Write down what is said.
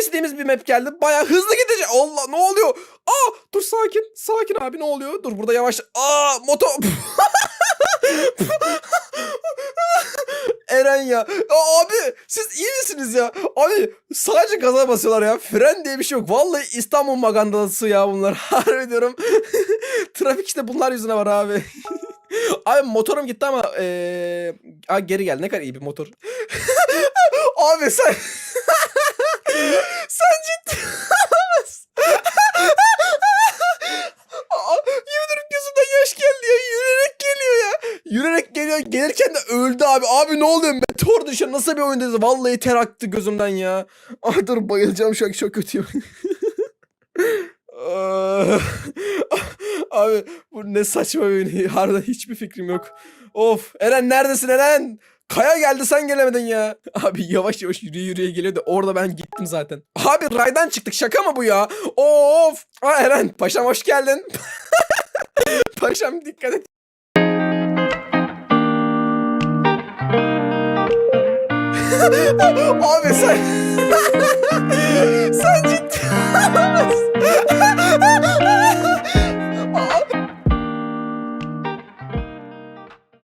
istediğimiz bir map geldi. Baya hızlı gidecek. Allah ne oluyor? Aa dur sakin. Sakin abi ne oluyor? Dur burada yavaş. Aa motor. Eren ya. Aa, abi siz iyi misiniz ya? Abi sadece gaza basıyorlar ya. Fren diye bir şey yok. Vallahi İstanbul magandası ya bunlar. Harbi diyorum. Trafik işte bunlar yüzüne var abi. abi motorum gitti ama eee Aa, geri gel. Ne kadar iyi bir motor. abi sen sen ciddi yemin gözümden yaş geldi ya. Yürüyerek geliyor ya. Yürüyerek geliyor. Gelirken de öldü abi. Abi ne oluyor? Meteor düşüyor. Nasıl bir oyundayız? Vallahi ter aktı gözümden ya. Ah dur bayılacağım şu an. Çok kötüyüm. Abi bu ne saçma bir oyun. Harbiden hiçbir fikrim yok. Of. Eren neredesin Eren? Kaya geldi sen gelemedin ya. Abi yavaş yavaş yürüye yürüye geliyor da orada ben gittim zaten. Abi raydan çıktık şaka mı bu ya? Of. Aa Eren paşam hoş geldin. paşam dikkat et. Abi sen...